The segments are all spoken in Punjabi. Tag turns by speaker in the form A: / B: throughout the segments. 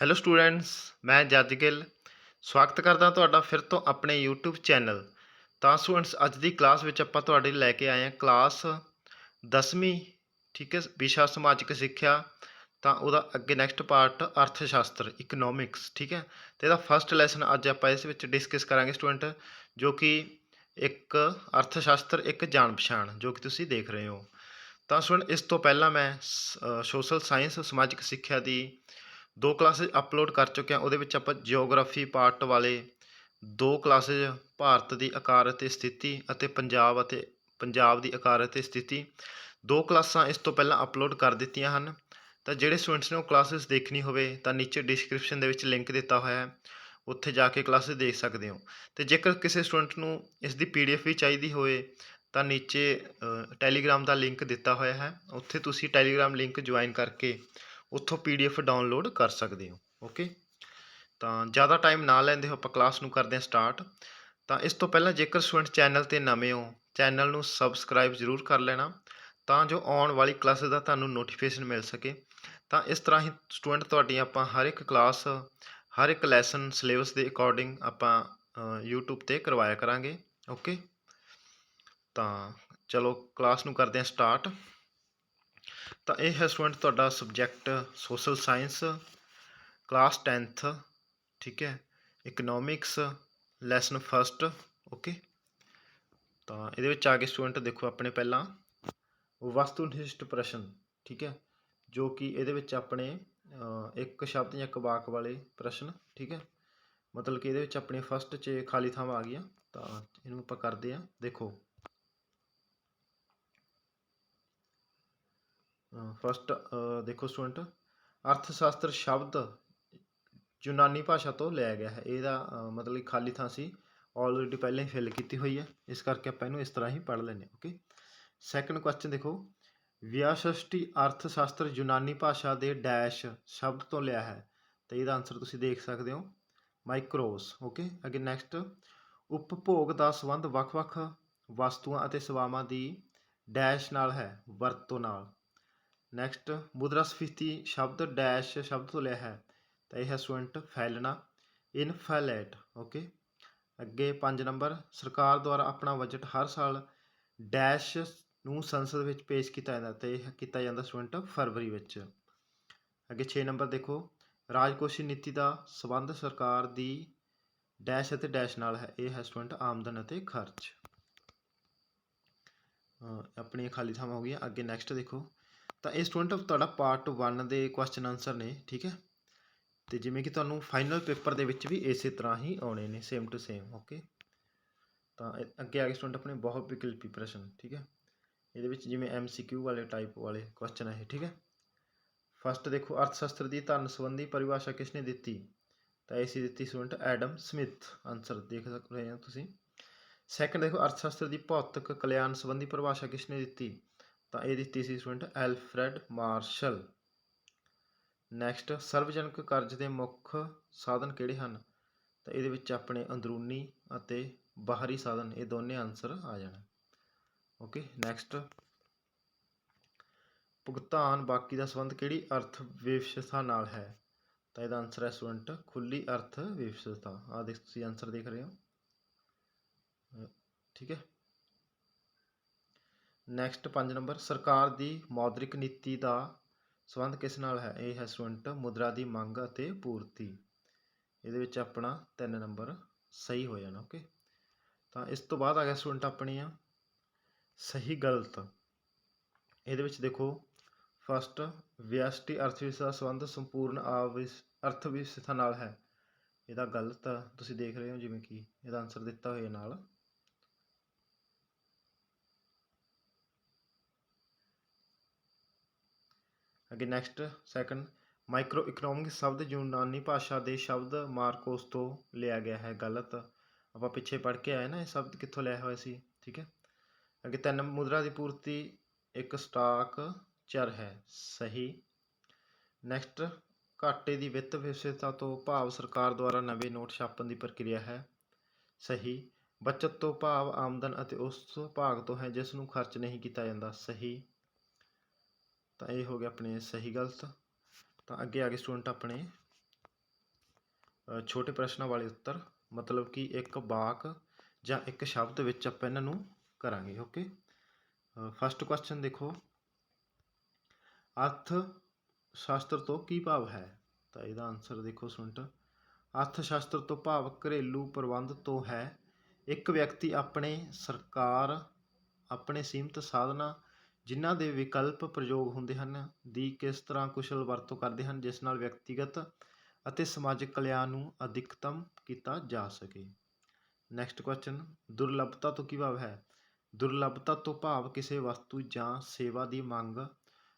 A: ਹੈਲੋ ਸਟੂਡੈਂਟਸ ਮੈਂ ਜੱਜ ਗਿੱਲ ਸਵਾਗਤ ਕਰਦਾ ਤੁਹਾਡਾ ਫਿਰ ਤੋਂ ਆਪਣੇ YouTube ਚੈਨਲ ਤਾਂ ਸਟੂਡੈਂਟਸ ਅੱਜ ਦੀ ਕਲਾਸ ਵਿੱਚ ਆਪਾਂ ਤੁਹਾਡੇ ਲਈ ਲੈ ਕੇ ਆਏ ਹਾਂ ਕਲਾਸ 10ਵੀਂ ਠੀਕ ਹੈ, ਵਿਸ਼ਾ ਸਮਾਜਿਕ ਸਿੱਖਿਆ। ਤਾਂ ਉਹਦਾ ਅੱਗੇ ਨੈਕਸਟ ਪਾਰਟ ਅਰਥ ਸ਼ਾਸਤਰ ਇਕਨੋਮਿਕਸ ਠੀਕ ਹੈ। ਤੇ ਇਹਦਾ ਫਸਟ ਲੈਸਨ ਅੱਜ ਆਪਾਂ ਇਸ ਵਿੱਚ ਡਿਸਕਸ ਕਰਾਂਗੇ ਸਟੂਡੈਂਟ ਜੋ ਕਿ ਇੱਕ ਅਰਥ ਸ਼ਾਸਤਰ ਇੱਕ ਜਾਣ ਪਛਾਣ ਜੋ ਕਿ ਤੁਸੀਂ ਦੇਖ ਰਹੇ ਹੋ। ਤਾਂ ਸਟੂਡੈਂਟ ਇਸ ਤੋਂ ਪਹਿਲਾਂ ਮੈਂ ਸੋਸ਼ਲ ਸਾਇੰਸ ਸਮਾਜਿਕ ਸਿੱਖਿਆ ਦੀ ਦੋ ਕਲਾਸਿਸ ਅਪਲੋਡ ਕਰ ਚੁੱਕੇ ਹਾਂ, ਉਹਦੇ ਵਿੱਚ ਆਪਾਂ ਜਿਓਗ੍ਰਾਫੀ ਪਾਰਟ ਵਾਲੇ ਦੋ ਕਲਾਸਿਸ ਭਾਰਤ ਦੀ ਆਕਾਰ ਅਤੇ ਸਥਿਤੀ ਅਤੇ ਪੰਜਾਬ ਅਤੇ ਪੰਜਾਬ ਦੀ ਆਕਾਰ ਅਤੇ ਸਥਿਤੀ। ਦੋ ਕਲਾਸਾਂ ਇਸ ਤੋਂ ਪਹਿਲਾਂ ਅਪਲੋਡ ਕਰ ਦਿੱਤੀਆਂ ਹਨ। ਤਾਂ ਜਿਹੜੇ ਸਟੂਡੈਂਟਸ ਨੇ ਉਹ ਕਲਾਸਿਸ ਦੇਖਣੀ ਹੋਵੇ, ਤਾਂ ਨੀਚੇ ਡਿਸਕ੍ਰਿਪਸ਼ਨ ਦੇ ਵਿੱਚ ਲਿੰਕ ਦਿੱਤਾ ਹੋਇਆ ਹੈ। ਉੱਥੇ ਜਾ ਕੇ ਕਲਾਸਿਸ ਦੇਖ ਸਕਦੇ ਹੋ। ਤੇ ਜੇਕਰ ਕਿਸੇ ਸਟੂਡੈਂਟ ਨੂੰ ਇਸ ਦੀ ਪੀਡੀਐਫ ਵੀ ਚਾਹੀਦੀ ਹੋਵੇ, ਤਾਂ ਨੀਚੇ ਟੈਲੀਗ੍ਰਾਮ ਦਾ ਲਿੰਕ ਦਿੱਤਾ ਹੋਇਆ ਹੈ। ਉੱਥੇ ਤੁਸੀਂ ਟੈਲੀਗ੍ਰਾਮ ਲਿੰਕ ਜੁਆਇਨ ਕਰਕੇ ਉੱਥੋਂ ਪੀਡੀਐਫ ਡਾਊਨਲੋਡ ਕਰ ਸਕਦੇ ਹੋ ਓਕੇ ਤਾਂ ਜ਼ਿਆਦਾ ਟਾਈਮ ਨਾ ਲੈਂਦੇ ਹੋ ਆਪਾਂ ਕਲਾਸ ਨੂੰ ਕਰਦੇ ਹਾਂ ਸਟਾਰਟ ਤਾਂ ਇਸ ਤੋਂ ਪਹਿਲਾਂ ਜੇਕਰ ਸਟੂਡੈਂਟ ਚੈਨਲ ਤੇ ਨਵੇਂ ਹੋ ਚੈਨਲ ਨੂੰ ਸਬਸਕ੍ਰਾਈਬ ਜ਼ਰੂਰ ਕਰ ਲੈਣਾ, ਤਾਂ ਜੋ ਆਉਣ ਵਾਲੀ ਕਲਾਸਿਸ ਦਾ ਤੁਹਾਨੂੰ ਨੋਟੀਫਿਕੇਸ਼ਨ ਮਿਲ ਸਕੇ। ਤਾਂ ਇਸ ਤਰ੍ਹਾਂ ਹੀ ਸਟੂਡੈਂਟ ਤੁਹਾਡੀ ਆਪਾਂ ਹਰ ਇੱਕ ਕਲਾਸ ਹਰ ਇੱਕ ਲੈਸਨ ਸਿਲੇਬਸ ਦੇ ਅਕੋਰਡਿੰਗ ਆਪਾਂ YouTube ਤੇ ਕਰਵਾਇਆ ਕਰਾਂਗੇ ਓਕੇ ਤਾਂ ਚਲੋ ਕਲਾਸ ਨੂੰ ਕਰਦੇ ਹਾਂ ਸਟਾਰਟ ਤਾਂ ਇਹ ਹੈ ਸਟੂਡੈਂਟ ਤੁਹਾਡਾ subject social science, class 10th ਠੀਕ ਹੈ ਇਕਨੋਮਿਕਸ ਲੈਸਨ ਫਸਟ ਓਕੇ ਤਾਂ ਇਹਦੇ ਵਿੱਚ ਆ ਕੇ ਸਟੂਡੈਂਟ ਦੇਖੋ ਆਪਣੇ ਪਹਿਲਾਂ ਵਸਤੂ ਵਸਤੂਨਿਸ਼ਟ ਪ੍ਰਸ਼ਨ, ਠੀਕ ਹੈ, ਜੋ ਕਿ ਇਹਦੇ ਵਿੱਚ ਆਪਣੇ ਇੱਕ ਸ਼ਬਦ ਜਾਂ ਇੱਕ ਵਾਕ ਵਾਲੇ ਪ੍ਰਸ਼ਨ, ਠੀਕ ਹੈ, ਮਤਲਬ ਕਿ ਇਹਦੇ ਵਿੱਚ ਆਪਣੇ ਫਸਟ 'ਚ ਖਾਲੀ ਥਾਂ ਆ ਗਈਆਂ, ਤਾਂ ਇਹਨੂੰ ਆਪਾਂ ਕਰਦੇ ਆ ਦੇਖੋ। ਫਸਟ ਦੇਖੋ ਸਟੂਡੈਂਟ ਅਰਥ ਸ਼ਾਸਤਰ ਸ਼ਬਦ ਯੂਨਾਨੀ ਭਾਸ਼ਾ ਤੋਂ ਲਿਆ ਗਿਆ ਹੈ। ਇਹਦਾ ਮਤਲਬ ਖਾਲੀ ਥਾਂ ਸੀ। ਆਲਰੇਡੀ ਪਹਿਲਾਂ ਹੀ ਫਿਲ ਕੀਤੀ ਹੋਈ ਹੈ। ਇਸ ਕਰਕੇ ਆਪਾਂ ਇਹਨੂੰ ਇਸ ਤਰ੍ਹਾਂ ਹੀ ਪੜ੍ਹ ਲੈਂਦੇ ਹਾਂ ਓਕੇ ਸੈਕੰਡ ਕੁਐਸਚਨ ਦੇਖੋ। ਵਿਆਸ਼ਸ਼ਟੀ ਅਰਥ ਸ਼ਾਸਤਰ ਯੂਨਾਨੀ ਭਾਸ਼ਾ ਦੇ ਡੈਸ਼ ਸ਼ਬਦ ਤੋਂ ਲਿਆ ਹੈ। ਤੇ ਇਹਦਾ ਆਨਸਰ ਤੁਸੀਂ ਦੇਖ ਸਕਦੇ ਹੋ। ਮਾਈਕਰੋਸ ਓਕੇ ਅੱਗੇ ਨੈਕਸਟ ਉਪਭੋਗ ਦਾ ਸੰਬੰਧ ਵੱਖ-ਵੱਖ ਵਸਤੂਆਂ ਅਤੇ ਸੇਵਾਵਾਂ ਦੀ ਡੈਸ਼ ਨਾਲ ਹੈ, ਵਰਤੋਂ ਨਾਲ। ਨੈਕਸਟ ਮੁਦਰਾਸਫੀਤੀ ਸ਼ਬਦ ਡੈਸ਼ ਸ਼ਬਦ ਤੋਂ ਲਿਆ ਹੈ। ਤਾਂ ਇਹ ਹੈ ਸਟੂਡੈਂਟ ਫੈਲਣਾ ਇਨਫੈਲੇਟ ਓਕੇ ਅੱਗੇ 5 ਨੰਬਰ ਸਰਕਾਰ ਦੁਆਰਾ ਆਪਣਾ ਬਜਟ ਹਰ ਸਾਲ ਡੈਸ਼ ਨੂੰ ਸੰਸਦ ਵਿੱਚ ਪੇਸ਼ ਕੀਤਾ ਜਾਂਦਾ, ਤੇ ਇਹ ਕੀਤਾ ਜਾਂਦਾ ਸਟੂਡੈਂਟ ਫਰਵਰੀ ਵਿੱਚ। ਅੱਗੇ 6 ਨੰਬਰ ਦੇਖੋ। ਰਾਜਕੋਸ਼ੀ ਨੀਤੀ ਦਾ ਸਬੰਧ ਸਰਕਾਰ ਦੀ ਡੈਸ਼ ਅਤੇ ਡੈਸ਼ ਨਾਲ ਹੈ। ਇਹ ਹੈ ਸਟੂਡੈਂਟ ਆਮਦਨ ਅਤੇ ਖਰਚ। ਆਪਣੀਆਂ ਖਾਲੀ ਥਾਵਾਂ ਹੋ ਗਈਆਂ। ਅੱਗੇ ਨੈਕਸਟ ਦੇਖੋ। ਤਾਂ ਇਹ ਸਟੂਡੈਂਟ ਤੁਹਾਡਾ ਪਾਰਟ 1 ਦੇ ਕੁਐਸਚਨ ਆਨਸਰ ਨੇ, ਠੀਕ ਹੈ? ਤੇ ਜਿਵੇਂ ਕਿ ਤੁਹਾਨੂੰ ਫਾਈਨਲ ਪੇਪਰ ਦੇ ਵਿੱਚ ਵੀ ਇਸੇ ਤਰ੍ਹਾਂ ਹੀ ਆਉਣੇ ਨੇ ਸੇਮ ਟੂ ਸੇਮ ਓਕੇ ਤਾਂ ਅੱਗੇ ਆ ਕੇ ਸਟੂਡੈਂਟ ਆਪਣੇ ਬਹੁਤ ਵਿਕਲਪੀ ਪ੍ਰਸ਼ਨ ਠੀਕ ਹੈ? ਇਹਦੇ ਵਿੱਚ ਜਿਵੇਂ ਐਮਸੀਕਿਊ ਵਾਲੇ ਟਾਈਪ ਵਾਲੇ ਕੁਐਸਚਨ ਹੈ ਠੀਕ ਹੈ? ਫਸਟ ਦੇਖੋ ਅਰਥ ਸ਼ਾਸਤਰ ਦੀ ਧਨ ਸੰਬੰਧੀ ਪਰਿਭਾਸ਼ਾ ਕਿਸ ਨੇ ਦਿੱਤੀ? ਤਾਂ ਇਹ ਦਿੱਤੀ ਸਟੂਡੈਂਟ ਐਡਮ ਸਮਿਥ ਆਨਸਰ ਦੇਖ ਸਕਦੇ ਹੋ ਤੁਸੀਂ। ਸੈਕੰਡ ਦੇਖੋ ਅਰਥ ਸ਼ਾਸਤਰ ਦੀ ਭੌਤਿਕ ਕਲਿਆਣ ਸੰਬੰਧੀ ਪਰਿਭਾਸ਼ਾ ਕਿਸ ਨੇ ਦਿੱਤੀ? ਤਾਂ ਇਹ ਦਿੱਤੀ ਸੀ ਸਟੂਡੈਂਟ ਐਲਫਰੈਡ ਮਾਰਸ਼ਲ। ਨੈਕਸਟ ਸਰਵਜਨਕ ਕਰਜ਼ ਦੇ ਮੁੱਖ ਸਾਧਨ ਕਿਹੜੇ ਹਨ? ਤਾਂ ਇਹਦੇ ਵਿੱਚ ਆਪਣੇ ਅੰਦਰੂਨੀ ਅਤੇ ਬਾਹਰੀ ਸਾਧਨ, ਇਹ ਦੋਨੇ ਆਨਸਰ ਆ ਜਾਣ। ਓਕੇ ਨੈਕਸਟ ਭੁਗਤਾਨ ਬਾਕੀ ਦਾ ਸੰਬੰਧ ਕਿਹੜੀ ਅਰਥ ਵਿਵਸਥਾ ਨਾਲ ਹੈ? ਤਾਂ ਇਹਦਾ ਆਨਸਰ ਹੈ ਸਟੂਡੈਂਟ ਖੁੱਲੀ ਅਰਥ ਵਿਵਸਥਾ ਆ ਦੇਖ ਤੁਸੀਂ ਆਨਸਰ ਦੇਖ ਰਹੇ ਹੋ। ਠੀਕ ਹੈ। ਨੈਕਸਟ 5 ਨੰਬਰ ਸਰਕਾਰ ਦੀ ਮੌਦਰਿਕ ਨੀਤੀ ਦਾ ਸੰਬੰਧ ਕਿਸ ਨਾਲ ਹੈ? ਇਹ ਹੈ ਸਟੂਡੈਂਟ ਮੁਦਰਾ ਦੀ ਮੰਗ ਅਤੇ ਪੂਰਤੀ। ਇਹਦੇ ਵਿੱਚ ਆਪਣਾ 3 ਨੰਬਰ ਸਹੀ ਹੋ ਜਾਣਾ ਓਕੇ ਤਾਂ ਇਸ ਤੋਂ ਬਾਅਦ ਆ ਗਿਆ ਸਟੂਡੈਂਟ ਆਪਣੀਆਂ। ਸਹੀ ਗਲਤ। ਇਹਦੇ ਵਿੱਚ ਦੇਖੋ ਫਸਟ ਵਿਅਸ਼ਟੀ ਅਰਥ ਵਿਵਸਥਾ ਦਾ ਸੰਬੰਧ ਸੰਪੂਰਨ ਅਰਥ ਵਿਵਸਥਾ ਨਾਲ ਹੈ। ਇਹਦਾ ਗਲਤ ਤੁਸੀਂ ਦੇਖ ਰਹੇ ਹੋ, ਜਿਵੇਂ ਕਿ ਇਹਦਾ ਆਨਸਰ ਦਿੱਤਾ ਹੋਇਆ ਨਾਲ। ਅੱਗੇ ਨੈਕਸਟ ਸੈਕੰਡ ਮਾਈਕਰੋ ਇਕਨੋਮਿਕ ਸ਼ਬਦ ਯੂਨਾਨੀ ਭਾਸ਼ਾ ਦੇ ਸ਼ਬਦ ਮਾਰਕੋਸ ਤੋਂ ਲਿਆ ਗਿਆ ਹੈ, ਗਲਤ। ਆਪਾਂ ਪਿੱਛੇ ਪੜ੍ਹ ਕੇ ਆਏ ਨਾ ਇਹ ਸ਼ਬਦ ਕਿੱਥੋਂ ਲਿਆ ਹੋਇਆ ਸੀ, ਠੀਕ ਹੈ? ਅੱਗੇ ਤਿੰਨ, ਮੁਦਰਾ ਦੀ ਪੂਰਤੀ ਇੱਕ ਸਟਾਕ ਚਰ ਹੈ, ਸਹੀ। ਨੈਕਸਟ ਘਾਟੇ ਦੀ ਵਿੱਤ ਵਿਵਸਥਾ ਤੋਂ ਭਾਵ ਸਰਕਾਰ ਦੁਆਰਾ ਨਵੇਂ ਨੋਟ ਛਾਪਣ ਦੀ ਪ੍ਰਕਿਰਿਆ ਹੈ, ਸਹੀ। ਬਚਤ ਤੋਂ ਭਾਵ ਆਮਦਨ ਅਤੇ ਉਸ ਭਾਗ ਤੋਂ ਹੈ ਜਿਸ ਨੂੰ ਖਰਚ ਨਹੀਂ ਕੀਤਾ ਜਾਂਦਾ, ਸਹੀ। ਤਾਂ ਇਹ ਹੋ ਗਿਆ ਆਪਣੇ ਸਹੀ ਗਲਤ। ਤਾਂ ਅੱਗੇ ਆ ਗਏ ਸਟੂਡੈਂਟ ਆਪਣੇ। ਛੋਟੇ ਪ੍ਰਸ਼ਨਾਂ ਵਾਲੇ ਉੱਤਰ। ਮਤਲਬ ਕਿ ਇੱਕ ਵਾਕ ਜਾਂ ਇੱਕ ਸ਼ਬਦ ਵਿੱਚ ਆਪਾਂ ਇਹਨਾਂ ਨੂੰ ਕਰਾਂਗੇ ਓਕੇ ਫਸਟ ਕੁਐਸਚਨ ਦੇਖੋ। ਅਰਥ ਸ਼ਾਸਤਰ ਤੋਂ ਕੀ ਭਾਵ ਹੈ? ਤਾਂ ਇਹਦਾ ਆਨਸਰ ਦੇਖੋ ਸੁਣਟ ਅਰਥ ਸ਼ਾਸਤਰ ਤੋਂ ਭਾਵ ਘਰੇਲੂ ਪ੍ਰਬੰਧ ਤੋਂ ਹੈ। ਇੱਕ ਵਿਅਕਤੀ ਆਪਣੇ ਸਰਕਾਰ, ਆਪਣੇ ਸੀਮਤ ਸਾਧਨਾਂ ਜਿਨ੍ਹਾਂ ਦੇ ਵਿਕਲਪ ਪ੍ਰਯੋਗ ਹੁੰਦੇ ਹਨ, ਦੀ ਕਿਸ ਤਰ੍ਹਾਂ ਕੁਸ਼ਲ ਵਰਤੋਂ ਕਰਦੇ ਹਨ, ਜਿਸ ਨਾਲ ਵਿਅਕਤੀਗਤ ਅਤੇ ਸਮਾਜਿਕ ਕਲਿਆਣ ਨੂੰ ਅਧਿਕਤਮ ਕੀਤਾ ਜਾ ਸਕੇ। ਨੈਕਸਟ ਕੁਐਸਚਨ ਦੁਰਲਭਤਾ ਤੋਂ ਕੀ ਭਾਵ ਹੈ? ਦੁਰਲਭਤਾ ਤੋਂ ਭਾਵ ਕਿਸੇ ਵਸਤੂ ਜਾਂ ਸੇਵਾ ਦੀ ਮੰਗ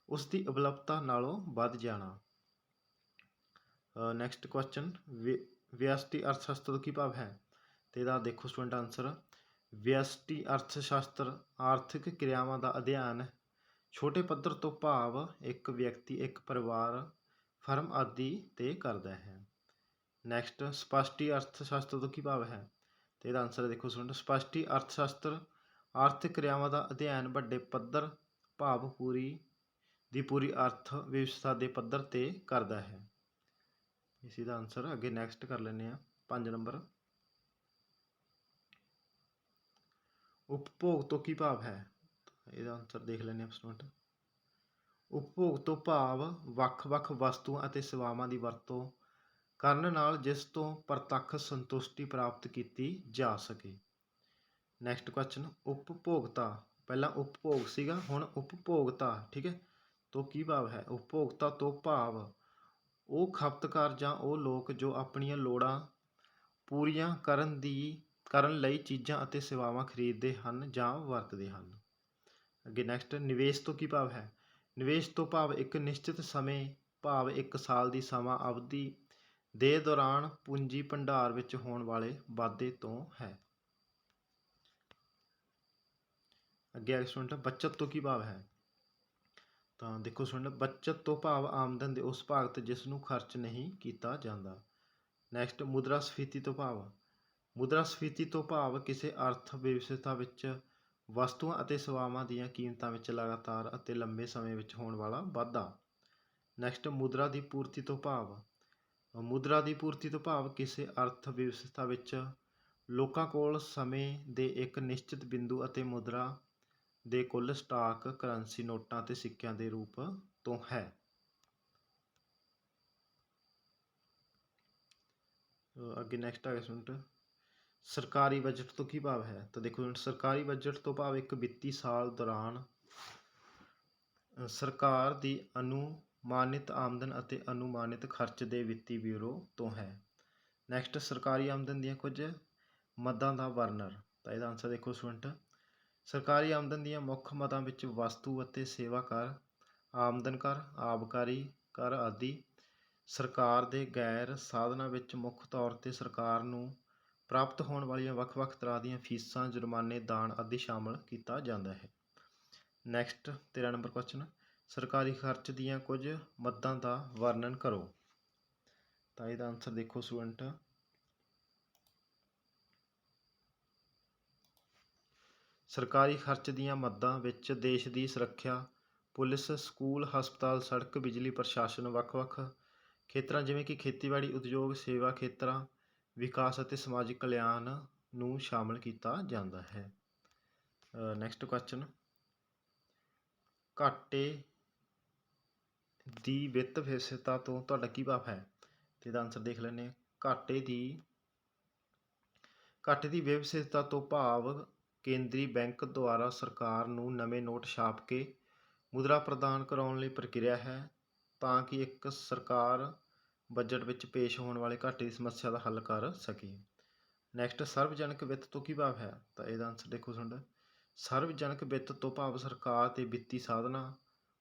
A: ਉਸ ਦੀ ਉਪਲਬਧਤਾ ਨਾਲੋਂ ਵੱਧ ਜਾਣਾ। ਨੈਕਸਟ ਕੁਐਸਚਨ ਵਿਅਸ਼ਟੀ ਅਰਥਸ਼ਾਸਤਰ ਤੋਂ ਕੀ ਭਾਵ ਹੈ? ਤੇ ਇਹਦਾ ਦੇਖੋ ਸਟੂਡੈਂਟ ਆਨਸਰ ਵਿਅਸ਼ਟੀ ਅਰਥਸ਼ਾਸਤਰ ਆਰਥਿਕ ਕਿਰਿਆਵਾਂ ਦਾ ਅਧਿਐਨ ਛੋਟੇ ਪੱਧਰ ਤੋਂ ਭਾਵ ਇੱਕ ਵਿਅਕਤੀ, ਇੱਕ ਪਰਿਵਾਰ, ਫਰਮ ਆਦਿ ਤੇ ਕਰਦਾ ਹੈ। ਨੈਕਸਟ ਸਪਸ਼ਟੀ ਅਰਥ ਸ਼ਾਸਤਰ ਤੋਂ ਕੀ ਭਾਵ ਹੈ? ਤੇ ਇਹਦਾ ਆਨਸਰ ਦੇਖੋ ਸਟੂਡੈਂਟ ਸਪਸ਼ਟੀ ਅਰਥ ਸ਼ਾਸਤਰ ਆਰਥਿਕ ਕਿਰਿਆਵਾਂ ਦਾ ਅਧਿਐਨ ਵੱਡੇ ਪੱਧਰ, ਭਾਵ ਪੂਰੀ ਦੀ ਪੂਰੀ ਅਰਥ ਵਿਵਸਥਾ ਦੇ ਪੱਧਰ ਤੇ ਕਰਦਾ ਹੈ। ਇਸੀ ਦਾ ਆਨਸਰ ਅੱਗੇ ਨੈਕਸਟ ਕਰ ਲੈਂਦੇ ਆ 5 ਨੰਬਰ। ਉਪਭੋਗ ਤੋਂ ਕੀ ਭਾਵ ਹੈ? ਇਹਦਾ ਆਨਸਰ ਦੇਖ ਲੈਂਦੇ ਹਾਂ ਸਟੂਡੈਂਟ ਉਪਭੋਗ ਤੋਂ ਭਾਵ ਵੱਖ-ਵੱਖ ਵਸਤੂਆਂ ਅਤੇ ਸੇਵਾਵਾਂ ਦੀ ਵਰਤੋਂ ਕਰਨ ਨਾਲ ਜਿਸ ਤੋਂ ਪ੍ਰਤੱਖ ਸੰਤੁਸ਼ਟੀ ਪ੍ਰਾਪਤ ਕੀਤੀ ਜਾ ਸਕੇ। ਨੈਕਸਟ ਕੁਐਸਚਨ ਉਪਭੋਗਤਾ। ਪਹਿਲਾਂ ਉਪਭੋਗ ਸੀਗਾ, ਹੁਣ ਉਪਭੋਗਤਾ, ਠੀਕ ਹੈ? ਤੋਂ ਕੀ ਭਾਵ ਹੈ? ਉਪਭੋਗਤਾ ਤੋਂ ਭਾਵ ਉਹ ਖਪਤਕਾਰ ਜਾਂ ਉਹ ਲੋਕ ਜੋ ਆਪਣੀਆਂ ਲੋੜਾਂ ਪੂਰੀਆਂ ਕਰਨ ਦੀ, ਕਰਨ ਲਈ ਚੀਜ਼ਾਂ ਅਤੇ ਸੇਵਾਵਾਂ ਖਰੀਦਦੇ ਹਨ ਜਾਂ ਵਰਤਦੇ ਹਨ। ਅੱਗੇ ਨੈਕਸਟ ਨਿਵੇਸ਼ ਤੋਂ ਕੀ ਭਾਵ ਹੈ? ਨਿਵੇਸ਼ ਤੋਂ ਭਾਵ ਇੱਕ ਨਿਸ਼ਚਿਤ ਸਮੇਂ, ਭਾਵ ਇੱਕ ਸਾਲ ਦੀ ਸਮਾਂ ਅਵਧੀ ਦੇ ਦੌਰਾਨ ਪੂੰਜੀ ਭੰਡਾਰ ਵਿੱਚ ਹੋਣ ਵਾਲੇ ਵਾਧੇ ਤੋਂ ਹੈ। ਅੱਗੇ ਆ ਸਟੂਡੈਂਟ ਬੱਚਤ ਤੋਂ ਕੀ ਭਾਵ ਹੈ? ਤਾਂ ਦੇਖੋ ਸਟੂਡੈਂਟ ਬੱਚਤ ਤੋਂ ਭਾਵ ਆਮਦਨ ਦੇ ਉਸ ਭਾਗ ਤੇ ਜਿਸ ਨੂੰ ਖਰਚ ਨਹੀਂ ਕੀਤਾ ਜਾਂਦਾ। ਨੈਕਸਟ ਮੁਦਰਾ ਸਫੀਤੀ ਤੋਂ ਭਾਵ। ਮੁਦਰਾ ਸਫੀਤੀ ਤੋਂ ਭਾਵ ਕਿਸੇ ਅਰਥ ਵਿਵਸਥਾ ਵਿੱਚ ਵਸਤੂਆਂ ਅਤੇ ਸੇਵਾਵਾਂ ਦੀਆਂ ਕੀਮਤਾਂ ਵਿੱਚ ਲਗਾਤਾਰ ਅਤੇ ਲੰਬੇ ਸਮੇਂ ਵਿੱਚ ਹੋਣ ਵਾਲਾ ਵਾਧਾ। ਨੈਕਸਟ ਮੁਦਰਾ ਦੀ ਪੂਰਤੀ ਤੋਂ ਭਾਵ। ਮੁਦਰਾ ਦੀ ਪੂਰਤੀ ਤੋਂ ਭਾਵ ਕਿਸੇ ਅਰਥ ਵਿਵਸਥਾ ਵਿੱਚ ਲੋਕਾਂ ਕੋਲ ਸਮੇਂ ਦੇ ਇੱਕ ਨਿਸ਼ਚਿਤ ਬਿੰਦੂ ਅਤੇ ਮੁਦਰਾ ਦੇ ਕੁੱਲ ਸਟਾਕ ਕਰੰਸੀ ਨੋਟਾਂ ਅਤੇ ਸਿੱਕਿਆਂ ਦੇ ਰੂਪ ਤੋਂ ਹੈ। ਅੱਗੇ ਨੈਕਸਟ ਆ ਗਿਆ ਸਟੂਡੈਂਟ ਸਰਕਾਰੀ ਬਜਟ ਤੋਂ ਕੀ ਭਾਵ ਹੈ? ਤਾਂ ਦੇਖੋ ਸਰਕਾਰੀ ਬਜਟ ਤੋਂ ਭਾਵ ਇੱਕ ਵਿੱਤੀ ਸਾਲ ਦੌਰਾਨ ਸਰਕਾਰ ਦੀ ਅਨੁਮਾਨਿਤ ਆਮਦਨ ਅਤੇ ਅਨੁਮਾਨਿਤ ਖਰਚ ਦੇ ਵਿੱਤੀ ਬਿਊਰੋ ਤੋਂ ਹੈ। ਨੈਕਸਟ ਸਰਕਾਰੀ ਆਮਦਨ ਦੀਆਂ ਕੁਝ ਮਦਾਂ ਦਾ ਵਰਨਰ ਤਾਂ ਇਹਦਾ ਆਨਸਰ ਦੇਖੋ ਸਟੂਡੈਂਟ ਸਰਕਾਰੀ ਆਮਦਨ ਦੀਆਂ ਮੁੱਖ ਮਦਾਂ ਵਿੱਚ ਵਸਤੂ ਅਤੇ ਸੇਵਾ ਕਰ, ਆਮਦਨ ਕਰ, ਆਬਕਾਰੀ ਕਰ ਆਦਿ ਸਰਕਾਰ ਦੇ ਗੈਰ ਸਾਧਨਾਂ ਵਿੱਚ ਮੁੱਖ ਤੌਰ ਤੇ ਸਰਕਾਰ ਨੂੰ ਪ੍ਰਾਪਤ ਹੋਣ ਵਾਲੀਆਂ ਵੱਖ-ਵੱਖ ਤਰ੍ਹਾਂ ਦੀਆਂ ਫੀਸਾਂ, ਜੁਰਮਾਨੇ, ਦਾਨ ਆਦਿ ਸ਼ਾਮਲ ਕੀਤਾ ਜਾਂਦਾ ਹੈ। ਨੈਕਸਟ 13 ਨੰਬਰ ਕੁਐਸਚਨ ਸਰਕਾਰੀ ਖਰਚ ਦੀਆਂ ਕੁਝ ਮਦਾਂ ਦਾ ਵਰਣਨ ਕਰੋ। ਤਾਂ ਇਹਦਾ ਆਨਸਰ ਦੇਖੋ ਸਟੂਡੈਂਟ ਸਰਕਾਰੀ ਖਰਚ ਦੀਆਂ ਮੱਦਾਂ ਵਿੱਚ ਦੇਸ਼ ਦੀ ਸੁਰੱਖਿਆ, ਪੁਲਿਸ, ਸਕੂਲ, ਹਸਪਤਾਲ, ਸੜਕ, ਬਿਜਲੀ ਪ੍ਰਸ਼ਾਸਨ, ਵੱਖ-ਵੱਖ ਖੇਤਰਾਂ ਜਿਵੇਂ ਕਿ ਖੇਤੀਬਾੜੀ, ਉਦਯੋਗ, ਸੇਵਾ ਖੇਤਰਾਂ ਵਿਕਾਸ ਅਤੇ ਸਮਾਜਿਕ ਕਲਿਆਣ ਨੂੰ ਸ਼ਾਮਲ ਕੀਤਾ ਜਾਂਦਾ ਹੈ। ਨੈਕਸਟ ਕੁਐਸਚਨ ਘਾਟੇ ਦੀ ਵਿੱਤ ਵਿਵਸਥਾ ਤੋਂ ਤੁਹਾਡਾ ਕੀ ਭਾਵ ਹੈ? ਤੇ ਇਹਦਾ ਆਨਸਰ ਦੇਖ ਲੈਂਦੇ ਹਾਂ। ਘਾਟੇ ਦੀ ਘਾਟੇ ਦੀ ਵਿਵਸਥਾ ਤੋਂ ਭਾਵ ਕੇਂਦਰੀ ਬੈਂਕ ਦੁਆਰਾ ਸਰਕਾਰ ਨੂੰ ਨਵੇਂ ਨੋਟ ਛਾਪ ਕੇ ਮੁਦਰਾ ਪ੍ਰਦਾਨ ਕਰਾਉਣ ਲਈ ਪ੍ਰਕਿਰਿਆ ਹੈ, ਤਾਂ ਕਿ ਇੱਕ ਸਰਕਾਰ ਬਜਟ ਵਿੱਚ ਪੇਸ਼ ਹੋਣ ਵਾਲੇ ਘਾਟੇ ਦੀ ਸਮੱਸਿਆ ਦਾ ਹੱਲ ਕਰ ਸਕੀਏ। ਨੈਕਸਟ ਸਰਵਜਨਕ ਵਿੱਤ ਤੋਂ ਕੀ ਭਾਵ ਹੈ? ਤਾਂ ਇਹਦਾ ਆਨਸਰ ਦੇਖੋ ਸੁਣਦਾ ਸਰਵਜਨਕ ਵਿੱਤ ਤੋਂ ਭਾਵ ਸਰਕਾਰ ਤੇ ਵਿੱਤੀ ਸਾਧਨਾਂ,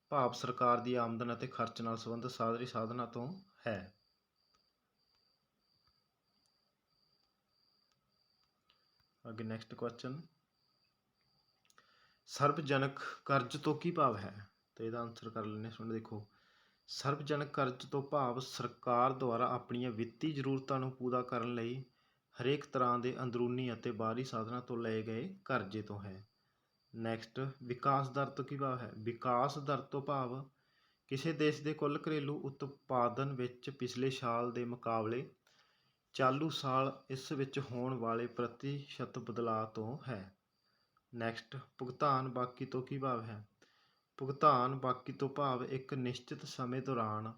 A: ਭਾਵ ਸਰਕਾਰ ਦੀ ਆਮਦਨ ਅਤੇ ਖਰਚ ਨਾਲ ਸੰਬੰਧਿਤ ਸਾਧਰੀ ਸਾਧਨਾਂ ਤੋਂ ਹੈ। ਅੱਗੇ ਨੈਕਸਟ ਕੁਐਸਚਨ ਸਰਵਜਨਕ ਕਰਜ਼ ਤੋਂ ਕੀ ਭਾਵ ਹੈ? ਤਾਂ ਇਹਦਾ ਆਨਸਰ ਕਰ ਲੈਣੇ ਸੁਣ ਦੇਖੋ। ਸਰਵਜਨਕ ਕਰਜ਼ ਤੋਂ ਭਾਵ ਸਰਕਾਰ ਦੁਆਰਾ ਆਪਣੀਆਂ ਵਿੱਤੀ ਜ਼ਰੂਰਤਾਂ ਨੂੰ ਪੂਰਾ ਕਰਨ ਲਈ ਹਰੇਕ ਤਰ੍ਹਾਂ ਦੇ ਅੰਦਰੂਨੀ ਅਤੇ ਬਾਹਰੀ ਸਾਧਨਾਂ ਤੋਂ ਲਏ ਗਏ ਕਰਜ਼ੇ ਤੋਂ ਹੈ। ਨੈਕਸਟ ਵਿਕਾਸ ਦਰ ਤੋਂ ਕੀ ਭਾਵ ਹੈ? ਵਿਕਾਸ ਦਰ ਤੋਂ ਭਾਵ ਕਿਸੇ ਦੇਸ਼ ਦੇ ਕੁੱਲ ਘਰੇਲੂ ਉਤਪਾਦਨ ਵਿੱਚ ਪਿਛਲੇ ਸਾਲ ਦੇ ਮੁਕਾਬਲੇ ਚਾਲੂ ਸਾਲ ਇਸ ਵਿੱਚ ਹੋਣ ਵਾਲੇ ਪ੍ਰਤੀਸ਼ਤ ਬਦਲਾਅ ਤੋਂ ਹੈ। ਨੈਕਸਟ ਭੁਗਤਾਨ ਬਾਕੀ ਤੋਂ ਕੀ ਭਾਵ ਹੈ? ਭੁਗਤਾਨ ਬਾਕੀ ਤੋਂ ਭਾਵ ਇੱਕ ਨਿਸ਼ਚਿਤ ਸਮੇਂ ਦੌਰਾਨ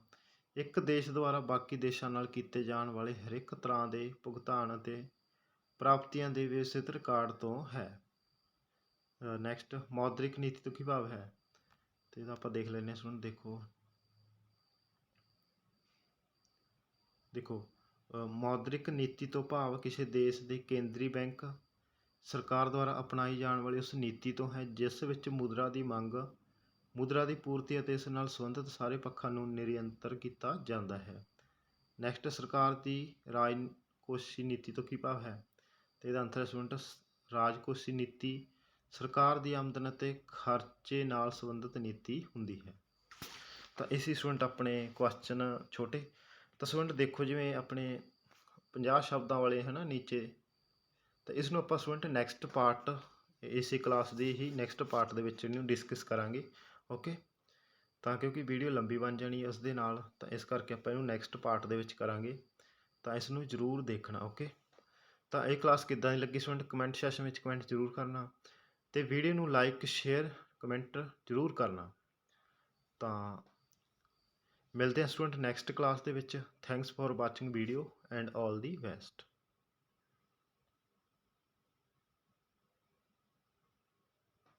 A: ਇੱਕ ਦੇਸ਼ ਦੁਆਰਾ ਬਾਕੀ ਦੇਸ਼ਾਂ ਨਾਲ ਕੀਤੇ ਜਾਣ ਵਾਲੇ ਹਰੇਕ ਤਰ੍ਹਾਂ ਦੇ ਭੁਗਤਾਨ ਅਤੇ ਪ੍ਰਾਪਤੀਆਂ ਦੇ ਵਿਵਸਥਿਤ ਰਿਕਾਰਡ ਤੋਂ ਹੈ। ਨੈਕਸਟ ਮੌਦਰਿਕ ਨੀਤੀ ਤੋਂ ਕੀ ਭਾਵ ਹੈ? ਤੇ ਇਹਦਾ ਆਪਾਂ ਦੇਖ ਲੈਂਦੇ ਹਾਂ ਸੁਣ ਦੇਖੋ। ਦੇਖੋ ਅ, ਮੌਦਰਿਕ ਨੀਤੀ ਤੋਂ ਭਾਵ ਕਿਸੇ ਦੇਸ਼ ਦੇ ਕੇਂਦਰੀ ਬੈਂਕ ਸਰਕਾਰ ਦੁਆਰਾ ਅਪਣਾਈ ਜਾਣ ਵਾਲੀ ਉਸ ਨੀਤੀ ਤੋਂ ਹੈ ਜਿਸ ਵਿੱਚ ਮੁਦਰਾ ਦੀ ਮੰਗ ਮੁਦਰਾ ਦੀ ਪੂਰਤੀ ਅਤੇ ਇਸ ਨਾਲ ਸੰਬੰਧਿਤ ਸਾਰੇ ਪੱਖਾਂ ਨੂੰ ਨਿਰੰਤਰ ਕੀਤਾ ਜਾਂਦਾ ਹੈ। ਨੈਕਸਟ ਸਰਕਾਰ ਦੀ ਰਾਜਕੋਸ਼ੀ ਨੀਤੀ ਤੋਂ ਕੀ ਭਾਵ ਹੈ? ਤੇ ਇਹਦਾ ਆਨਸਰ ਸਟੂਡੈਂਟ ਰਾਜਕੋਸ਼ੀ ਨੀਤੀ। ਸਰਕਾਰ ਦੀ ਆਮਦਨ ਅਤੇ ਖਰਚੇ ਨਾਲ ਸੰਬੰਧਿਤ ਨੀਤੀ ਹੁੰਦੀ ਹੈ। ਤਾਂ ਇਸੀ ਸਟੂਡੈਂਟ ਆਪਣੇ ਕੁਐਸਚਨ ਛੋਟੇ। ਤਾਂ ਸਟੂਡੈਂਟ ਦੇਖੋ ਜਿਵੇਂ ਆਪਣੇ 50 ਸ਼ਬਦਾਂ ਵਾਲੇ ਹੈ ਨਾ ਨੀਚੇ। ਤਾਂ ਇਸ ਨੂੰ ਆਪਾਂ ਸਟੂਡੈਂਟ ਨੈਕਸਟ ਪਾਰਟ ਇਸੇ ਕਲਾਸ ਦੇ ਹੀ ਨੈਕਸਟ ਪਾਰਟ ਦੇ ਵਿੱਚ ਇਹਨੂੰ ਡਿਸਕਸ ਕਰਾਂਗੇ। ਓਕੇ? ਤਾਂ ਕਿਉਂਕਿ ਵੀਡੀਓ ਲੰਬੀ ਬਣ ਜਾਣੀ ਉਸ ਦੇ ਨਾਲ, ਤਾਂ ਇਸ ਕਰਕੇ ਆਪਾਂ ਇਹਨੂੰ ਨੈਕਸਟ ਪਾਰਟ ਦੇ ਵਿੱਚ ਕਰਾਂਗੇ। ਤਾਂ ਇਸ ਨੂੰ ਜ਼ਰੂਰ ਦੇਖਣਾ, ਓਕੇ? ਤਾਂ ਇਹ ਕਲਾਸ ਕਿੱਦਾਂ ਦੀ ਲੱਗੀ ਸਟੂਡੈਂਟ ਕਮੈਂਟ ਸੈਸ਼ਨ ਵਿੱਚ ਕਮੈਂਟ ਜ਼ਰੂਰ ਕਰਨਾ ਤੇ ਵੀਡੀਓ ਨੂੰ ਲਾਈਕ ਸ਼ੇਅਰ ਕਮੈਂਟ ਜ਼ਰੂਰ ਕਰਨਾ। ਤਾਂ ਮਿਲਦੇ ਹਾਂ ਸਟੂਡੈਂਟ ਨੈਕਸਟ ਕਲਾਸ ਦੇ ਵਿੱਚ। Thanks for watching video and all the best